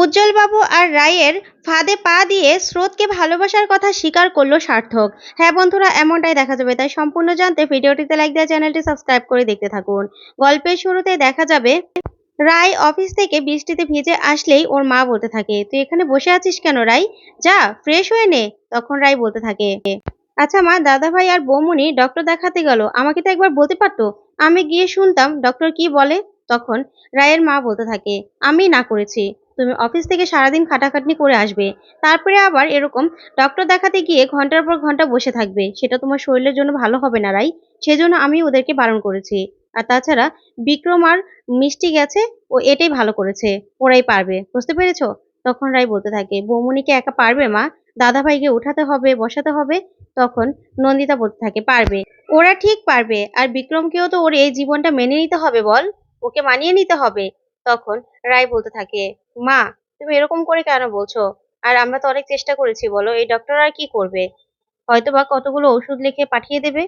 উজ্জ্বলবাবু আর রায়ের ফাঁদে পা দিয়ে স্রোতকে ভালোবাসার কথা স্বীকার করল সার্থক। হ্যাঁ বন্ধুরা, এমনটাই দেখা যাবে। তাই সম্পূর্ণ জানতে ভিডিওটিতে লাইক দেওয়া চ্যানেলটি সাবস্ক্রাইব করে দেখতে থাকুন। গল্পের শুরুতে দেখা যাবে, রায় অফিস থেকে বৃষ্টিতে ভিজে আসলেই ওর মা বলতে থাকে, তুই এখানে বসে আছিস কেন রাই যা ফ্রেশ হয়ে নে। তখন রাই বলতে থাকে আচ্ছা মা দাদা ভাই আর বৌমনি ডক্টর দেখাতে গেল। আমাকে তো একবার বলতে পারতো। আমি গিয়ে শুনতাম ডক্টর কি বলে। তখন রায়ের মা বলতে থাকে, আমি না করেছি। তুমি অফিস থেকে সারাদিন খাটাখাটনি করে আসবে। তারপরে আবার এরকম ডক্টর দেখাতে গিয়ে ঘণ্টার পর ঘণ্টা বসে থাকবে। সেটা তোমার শরীরের জন্য ভালো হবে না রাই সেজন্য আমি ওদেরকে বারণ করেছি। আর তাছাড়া বিক্রম আর মিষ্টি গেছে, ও এটাই ভালো করেছে। ওরাই পারবে। বুঝতে পেরেছ? তখন রাই বলতে থাকে বৌমনিকে একা পারবে মা? দাদা ভাইকে উঠাতে হবে, বসাতে হবে? তখন নন্দিতা বলতে থাকে, পারবে। ওরা ঠিক পারবে। আর বিক্রমকেও তো ওর এই জীবনটা মেনে নিতে হবে বল? ওকে মানিয়ে নিতে হবে। তখন রায় বলতে থাকে, মা, তুমি এরকম করে কেন বলছো? আর আমরা তো অনেক চেষ্টা করেছি, বলো, এই ডক্টর আর কি করবে? হয়তো বা কতগুলো ওষুধ লিখে পাঠিয়ে দেবে?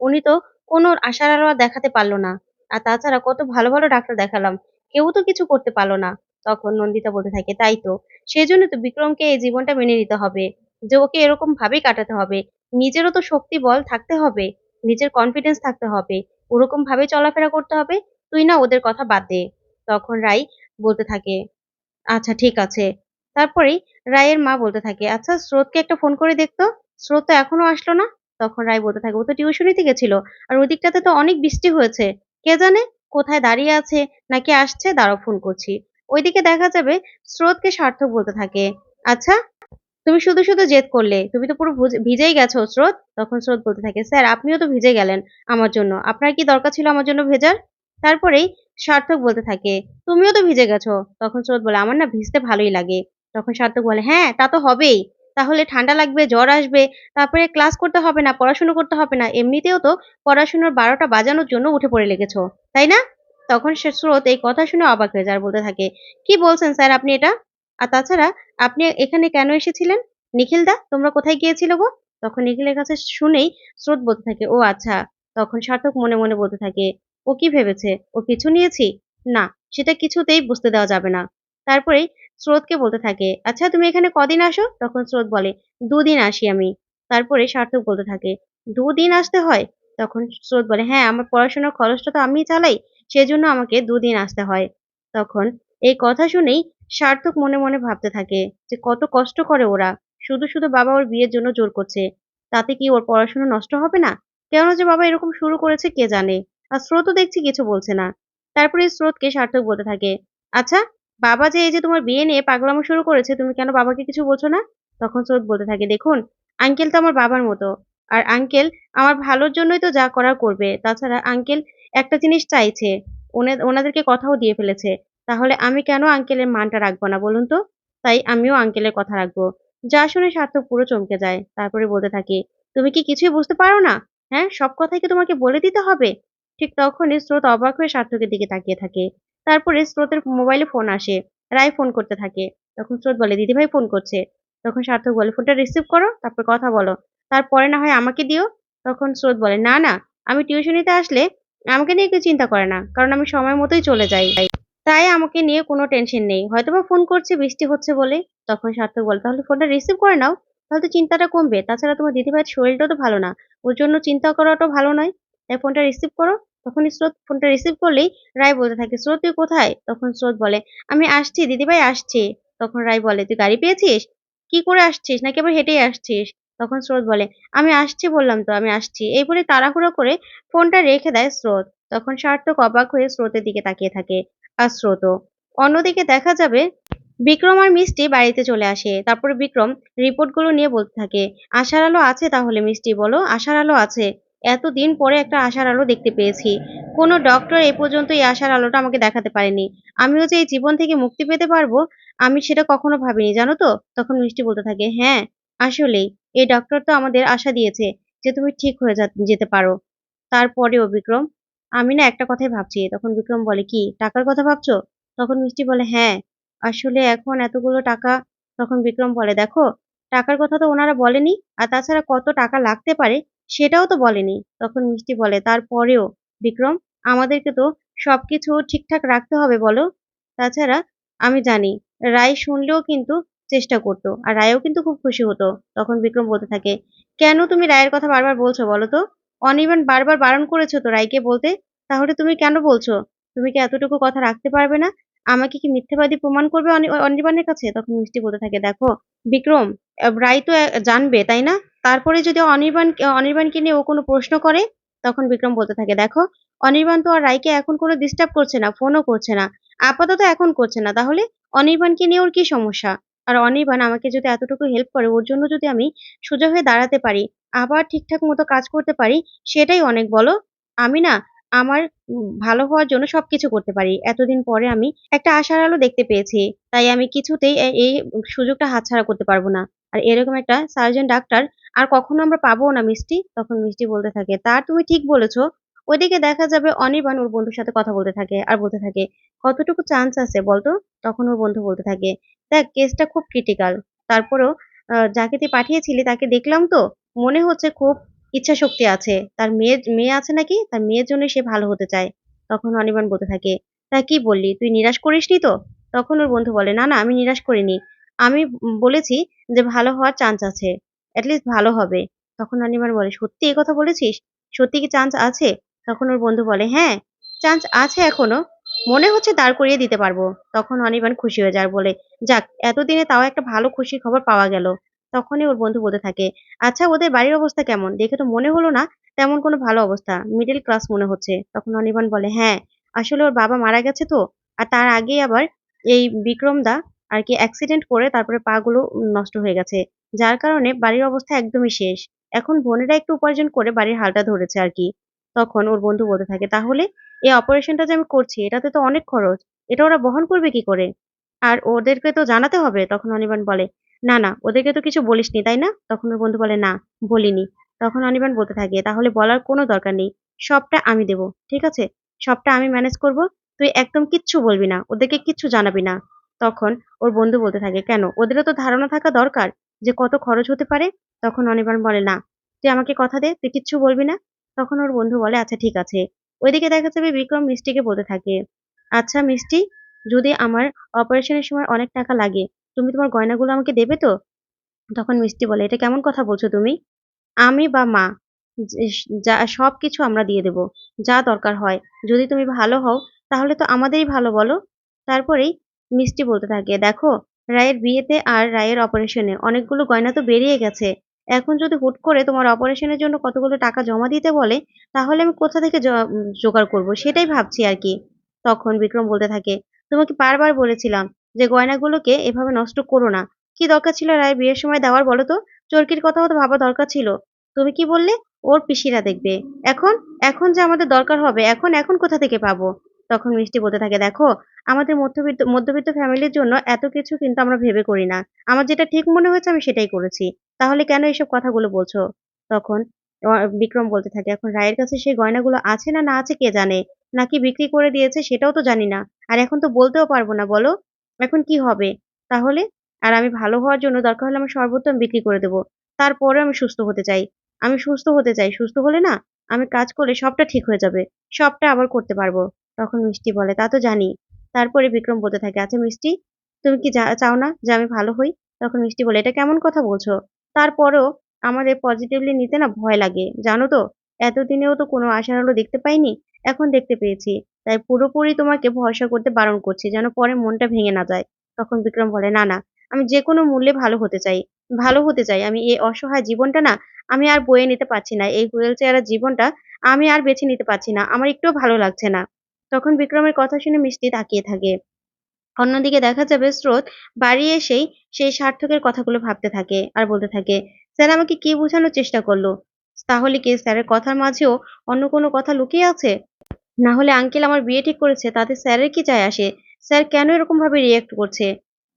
উনি তো কোনো আশার আলো দেখাতে পারল না। আর তাছাড়া কত ভালো ভালো ডাক্তার দেখালাম, কেউ তো কিছু করতে পারল না। তখন নন্দিতা বলতে থাকে, তাই তো সেই জন্য তো বিক্রমকে এই জীবনটা মেনে নিতে হবে। যে ওকে এরকম ভাবেই কাটাতে হবে, নিজেরও তো শক্তি বল থাকতে হবে, নিজের কনফিডেন্স থাকতে হবে, ওরকম ভাবে চলাফেরা করতে হবে, তুই না ওদের কথা বাদ দে। তখন রাই বলতে থাকে আচ্ছা ঠিক আছে। তারপরেই রায়ের মা বলতে থাকে আচ্ছা স্রোতকে একটা ফোন করে দেখতো, স্রোত তো এখনও আসলো না? তখন রায় বলতে থাকে, ও তো টিউশনিতে গেছিল, আর ওই দিকটাতে তো অনেক বৃষ্টি হয়েছে। কে জানে কোথায় দাঁড়িয়ে আছে, নাকি আসছে, দাঁড়াও, ফোন করছি। ওইদিকে দেখা যাবে স্রোতকে সার্থক বলতে থাকে আচ্ছা তুমি শুধু শুধু জেদ করলে, তুমি তো পুরো ভুজ- ভিজেই গেছো স্রোত? তখন স্রোত বলতে থাকে, স্যার, আপনিও তো ভিজে গেলেন আমার জন্য। আপনার কি দরকার ছিল আমার জন্য ভেজার? তারপরেই সার্থক বলতে থাকে, তুমিও তো ভিজে গেছো। তখন স্রোত বলে, আমার না ভিজতে ভালোই লাগে। তখন সার্থক বলে হ্যাঁ তা তো হবেই। তাহলে ঠান্ডা লাগবে, জ্বর আসবে, তারপরে ক্লাস করতে হবে না, পড়াশুনো করতে হবে না, এমনিতেও তো পড়াশোনার বারোটা বাজানোর জন্য উঠে পড়ে লেগেছো, তাই না? তখন সে স্রোত এই কথা শুনে অবাক হয়ে যার বলতে থাকে, কি বলছেন স্যার আপনি এটা? আর তাছাড়া আপনি এখানে কেন এসেছিলেন? নিখিল দা তোমরা কোথায় গিয়েছিল গো? তখন নিখিলের কাছে শুনেই স্রোত বলতে থাকে, ও আচ্ছা। তখন সার্থক মনে মনে বলতে থাকে ও কি ভেবেছে? ও পিছু নিয়েছি? না, সেটা কিছুতেই বুঝতে দেওয়া যাবে না। তারপরেই স্রোতকে বলতে থাকে আচ্ছা তুমি এখানে কদিন আসো? তখন স্রোত বলে, দুদিন আসি আমি। তারপরে সার্থক বলতে থাকে, দুদিন আসতে হয়? তখন স্রোত বলে হ্যাঁ আমার পড়াশোনার খরচটা তো আমিই চালাই, সেজন্য আমাকে দুদিন আসতে হয়। তখন এই কথা শুনেই সার্থক মনে মনে ভাবতে থাকে যে, কত কষ্ট করে ওরা। শুধু শুধু বাবা ওর বিয়ের জন্য জোর করছে। তাতে কি ওর পড়াশোনা নষ্ট হবে না? কেন যে বাবা এরকম শুরু করেছে কে জানে? আর স্রোতও দেখছি কিছু বলছে না। তারপরে স্রোতকে সার্থক বলতে থাকে আচ্ছা বাবা যে এই যে তোমার বিয়ে নিয়ে পাগলামো শুরু করেছে, তুমি কেন বাবাকে কিছু বলছো না? তখন স্রোত বলতে থাকে, দেখুন আঙ্কেল তো আমার বাবার মতো, আর আঙ্কেল আমার ভালোর জন্যই তো যা করার করবে। তাছাড়া আঙ্কেল একটা জিনিস চাইছে, ওনে- ওনাদেরকে কথাও দিয়ে ফেলেছে, তাহলে আমি কেন আঙ্কেলের মানটা রাখব না বলুন তো? তাই আমিও আঙ্কেলের কথা রাখব। যা শুনে সার্থক পুরো চমকে যায়। তারপরে বলতে থাকি, তুমি কি কিছুই বুঝতে পারো না? হ্যাঁ সব কথাই কি তোমাকে বলে দিতে হবে? ঠিক তখনই স্রোত অবাক হয়ে সার্থকের দিকে তাকিয়ে থাকে। তারপরে স্রোতের মোবাইলে ফোন আসে। রায় ফোন করতে থাকে। তখন স্রোত বলে, দিদিভাই ফোন করছে। তখন সার্থক বলে, ফোনটা রিসিভ করো, তারপর কথা বলো। তারপরে না হয় আমাকে দিও। তখন স্রোত বলে, না না, আমি টিউশনিতে আসলে আমাকে নিয়ে কেউ চিন্তা করে না, কারণ আমি সময় মতোই চলে যাই। তাই আমাকে নিয়ে কোনো টেনশন নেই। হয়তোবা ফোন করছে, বৃষ্টি হচ্ছে বলে। তখন সার্থক বলে, তাহলে ফোনটা রিসিভ করে নাও, তাহলে তো চিন্তাটা কমবে। তাছাড়া তোমার দিদিভাইয়ের শরীরটাও তো ভালো না। ওর জন্য চিন্তা করাটাও ভালো নয়। তাই ফোনটা রিসিভ করো তখন স্রোত ফোনটা রিসিভ করলেই রায় বলতে থাকে, স্রোত, তুই কোথায়? তখন স্রোত বলে, আমি আসছি, দিদিভাই আসছি। তখন রায় বলে, তুই গাড়ি পেয়েছিস? কি করে আসছিস? নাকি আবার হেঁটেই আসছিস? তখন স্রোত বলে, আমি আসছি বললাম তো, আমি আসছি। এই বলে তাড়াহুড়ো করে ফোনটা রেখে দেয় স্রোত। তখন সার্থক অবাক হয়ে স্রোতের দিকে তাকিয়ে থাকে। আর স্রোতও অন্যদিকে দেখা যাবে, বিক্রম আর মিষ্টি বাড়িতে চলে আসে। তারপরে বিক্রম রিপোর্টগুলো নিয়ে বলতে থাকে, আশার আলো আছে তাহলে মিষ্টি, বলো, আশার আলো আছে। এতদিন পরে একটা আশার আলো দেখতে পেয়েছি। কোনো ডক্টর এ পর্যন্ত এই আশার আলোটা আমাকে দেখাতে পারেনি। আমিও যে এই জীবন থেকে মুক্তি পেতে পারব, আমি সেটা কখনো ভাবিনি, জানো তো? তখন মিষ্টি বলতে থাকে হ্যাঁ আসলেই, এই ডক্টর তো আমাদের আশা দিয়েছে যে তুমি ঠিক হয়ে যেতে পারো। তারপরেও বিক্রম, আমি না একটা কথাই ভাবছি। তখন বিক্রম বলে, কি, টাকার কথা ভাবছ? তখন মিষ্টি বলে হ্যাঁ আসলে এখন এতগুলো টাকা তখন বিক্রম বলে, দেখো, টাকার কথা তো ওনারা বলেনি, আর তাছাড়া কত টাকা লাগতে পারে সেটাও তো বলেনি। তখন মিষ্টি বলে, তারপরেও বিক্রম, আমাদেরকে তো সবকিছু ঠিকঠাক রাখতে হবে বলো। তাছাড়া আমি জানি, রায় শুনলেও কিন্তু চেষ্টা করতো আর রায়ও কিন্তু খুব খুশি হতো। তখন বিক্রম বলতে থাকে, কেন তুমি রায়ের কথা বারবার বলছো বলো তো? অনির্বাণ বারবার বারণ করেছ তো রায়কে বলতে? তাহলে তুমি কেন বলছো? তুমি কি এতটুকু কথা রাখতে পারবে না? আমাকে কি মিথ্যেবাদী প্রমাণ করবে অনি- অনির্বাণের কাছে? তখন মিষ্টি বলতে থাকে, দেখো, বিক্রম, রায় তো জানবে, তাই না? তারপরে যদি অনির্বাণ, অনির্বাণকে নিয়ে ও কোনো প্রশ্ন করে, তখন বিক্রম বলতে থাকে, দেখো, অনির্বাণ তো আর রায়কে এখন কোনো ডিস্টার্ব করছে না ফোনও করছে না। আপাতত এখন করছে না। তাহলে অনির্বাণকে নিয়ে ওর কি সমস্যা? আর অনির্বাণ আমাকে যদি এতটুকু হেল্প করে, ওর জন্য যদি আমি সোজা হয়ে দাঁড়াতে পারি, আবার ঠিকঠাক মতো কাজ করতে পারি, সেটাই অনেক বলো। আমি না, আমার ভালো হওয়ার জন্য সবকিছু করতে পারি। এতদিন পরে আমি একটা আশার আলো দেখতে পেয়েছি। তাই আমি কিছুতেই এই সুযোগটা হাতছাড়া করতে পারব না। আর এরকম একটা সার্জন ডাক্তার আর কখনো আমরা পাবো না মিষ্টি। তখন মিষ্টি বলতে থাকে তার তুমি ঠিক বলেছ। ওইদিকে দেখা যাবে অনির্বাণ ওর বন্ধুর সাথে কথা বলতে থাকে আর বলতে থাকে, কতটুকু চান্স আছে বলতো? তখন ওর বন্ধু বলতে থাকে, দেখ কেসটা খুব ক্রিটিক্যাল তারপরেও যাকে তুই পাঠিয়েছিলি তাকে দেখলাম তো, মনে হচ্ছে খুব ইচ্ছা শক্তি আছে। তার মেয়ে মেয়ে আছে নাকি? তার মেয়ের জন্য সে ভালো হতে চায়। তখন অনির্বাণ বলতে থাকে, তা কি বললি? তুই নিরাশ করিসনি তো? তখন ওর বন্ধু বলে, না না, আমি নিরাশ করিনি। আমি বলেছি যে ভালো হওয়ার চান্স আছে অ্যাটলিস্ট ভালো হবে। তখন অনির্বাণ বলে, সত্যি এই কথা বলেছিস? সত্যি কি চান্স আছে? তখন ওর বন্ধু বলে হ্যাঁ চান্স আছে এখনও। মনে হচ্ছে দাঁড় করিয়ে দিতে পারব। তখন অনির্বাণ খুশি হয়ে যায়, বলে, যাক, এতদিনে তাও একটা ভালো খুশির খবর পাওয়া গেল। তখনই ওর বন্ধু বলতে থাকে আচ্ছা ওদের বাড়ির অবস্থা কেমন? দেখে তো মনে হলো না তেমন কোনো ভালো অবস্থা মিডল ক্লাস মনে হচ্ছে। তখন অনির্বাণ বলে হ্যাঁ আসলে ওর বাবা মারা গেছে তো, আর তার আগেই আবার এই বিক্রম দা আর কি অ্যাক্সিডেন্ট করে তারপরে পা গুলো নষ্ট হয়ে গেছে। যার কারণে বাড়ির অবস্থা একদমই শেষ। এখন বোনেরা একটু উপার্জন করে বাড়ির হালটা ধরেছে আর কি। তখন ওর বন্ধু বলতে থাকে, তাহলে এই অপারেশনটা যে আমি করছি, এটাতে তো অনেক খরচ। এটা ওরা বহন করবে কি করে? আর ওদেরকে তো জানাতে হবে। তখন অনিবান বলে, না না, ওদেরকে তো কিছু বলিসনি, তাই না? তখন ওর বন্ধু বলে, না, বলিনি। তখন অনিবান বলতে থাকে, তাহলে বলার কোনো দরকার নেই। সবটা আমি দেব, ঠিক আছে? সবটা আমি ম্যানেজ করব। তুই একদম কিচ্ছু বলবি না, ওদেরকে কিচ্ছু জানাবি না। তখন ওর বন্ধু বলতে থাকে, কেন? ওদেরও তো ধারণা থাকা দরকার যে কত খরচ হতে পারে? তখন অনির্বাণ বলে, না, তুই আমাকে কথা দে, তুই কিচ্ছু বলবি না। তখন ওর বন্ধু বলে আচ্ছা ঠিক আছে। ওইদিকে দেখা যাবে বিক্রম মিষ্টিকে বলতে থাকে আচ্ছা মিষ্টি, যদি আমার অপারেশনের সময় অনেক টাকা লাগে, তুমি তোমার গয়নাগুলো আমাকে দেবে তো? তখন মিষ্টি বলে, এটা কেমন কথা বলছো তুমি? আমি বা মা, যে- যা সবকিছু আমরা দিয়ে দেব, যা দরকার হয়। যদি তুমি ভালো হও, তাহলে তো আমাদেরই ভালো বলো। তারপরেই মিষ্টি বলতে থাকে। দেখো, রায়ের বিয়েতে আর রায়ের অপারেশনে অনেকগুলো গয়না তো বেরিয়ে গেছে। এখন যদি হুট করে তোমার অপারেশনের জন্য কতগুলো টাকা জমা দিতে বলে, তাহলে আমি কোথা থেকে জোগাড় করব? সেটাই ভাবছি আর কি। তখন বিক্রম বলতে থাকে, তোমাকে বারবার বলেছিলাম যে গয়নাগুলোকে এভাবে নষ্ট করো না। কি দরকার ছিল রায়ের বিয়ের সময় দেওয়ার বলো তো? চরকির কথাও তো ভাবা দরকার ছিল। তুমি কি বললে? ওর পিসিরা দেখবে। এখন এখন যে আমাদের দরকার হবে, এখন এখন কোথা থেকে পাবো? তখন মিষ্টি বলতে থাকে, দেখো, আমাদের মধ্যবিত্ত মধ্যবিত্ত ফ্যামিলির জন্য এত কিছু কিন্তু আমরা ভেবে করি না। আমার যেটা ঠিক মনে হয়েছে আমি সেটাই করেছি। তাহলে কেন এইসব কথাগুলো বলছো? তখন বিক্রম বলতে থাকে, এখন রায়ের কাছে সেই গয়নাগুলো আছে না না আছে কে জানে? নাকি বিক্রি করে দিয়েছে সেটাও তো জানি না। আর এখন তো বলতেও পারব না, বলো? এখন কি হবে? তাহলে? আর আমি ভালো হওয়ার জন্য দরকার হলে আমি সর্বোত্তম বিক্রি করে দেবো। তারপরে আমি সুস্থ হতে চাই। আমি সুস্থ হতে চাই। সুস্থ হলে না, আমি কাজ করলে সবটা ঠিক হয়ে যাবে। সবটা আবার করতে পারব। তখন মিষ্টি বলে, তা তো জানি। তারপরে বিক্রম বলতে থাকে আচ্ছা মিষ্টি, তুমি কি চাও না যে আমি ভালো হই? তখন মিষ্টি বলে, এটা কেমন কথা বলছো? তারপরেও আমাদের পজিটিভলি নিতে না ভয় লাগে, জানো তো? এতদিনেও তো কোনো আশার আলো দেখতে পাইনি, এখন দেখতে পেয়েছি। তাই পুরোপুরি তোমাকে ভরসা করতে বারণ করছি, যেন পরে মনটা ভেঙে না যায়। তখন বিক্রম বলে, না না, আমি যে কোনো মূল্যে ভালো হতে চাই, ভালো হতে চাই। আমি এই অসহায় জীবনটা না, আমি আর বয়ে নিতে পারছি না। এই হুইল চেয়ারের জীবনটা আমি আর বেছে নিতে পারছি না। আমার একটুও ভালো লাগছে না। তখন বিক্রমের কথা শুনে মিষ্টি তাকিয়ে থাকে। অন্যদিকে দেখা যাবে স্রোত বাড়ি এসেই সেই সার্থকের কথাগুলো ভাবতে থাকে আর বলতে থাকে, স্যার আমাকে কি বোঝানোর চেষ্টা করল? তাহলে কি স্যারের কথার মাঝেও অন্য কোনো কথা লুকিয়ে আছে? না হলে আঙ্কেল আমার বিয়ে ঠিক করেছে, তাতে স্যারের কি চায় আসে? স্যার কেন এরকম ভাবে রিয়েক্ট করছে?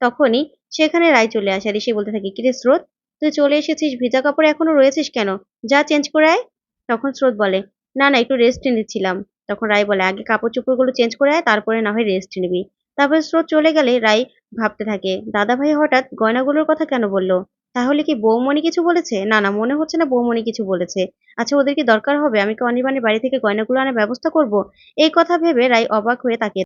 তখনই সেখানে রায় চলে আসে আর বলতে থাকে, কিরে স্রোত, তুই চলে এসেছিস, ভিজা কাপড় এখনও রয়েছিস কেন? যা চেঞ্জ করে আয়। তখন স্রোত বলে, না না, একটু রেস্ট নিচ্ছিলাম। তখন রায় বলে, আগে কাপড় চোপড়গুলো চেঞ্জ করে আয়, তারপরে না হয় রেস্ট নিবি। তারপর স্রোত চলে গেলে রায় ভাবতে থাকে দাদা ভাই হঠাৎ গয়নাগুলোর কথা কেন বলল? তাহলে কি বৌমণি কিছু বলেছে? না না, মনে হচ্ছে না বৌমণি কিছু বলেছে। আচ্ছা ওদের কি দরকার হবে? আমি কি অনির্বাণের বাড়ি থেকে গয়নাগুলো আনার ব্যবস্থা করব? এই কথা ভেবে রায় অবাক হয়ে তাকিয়ে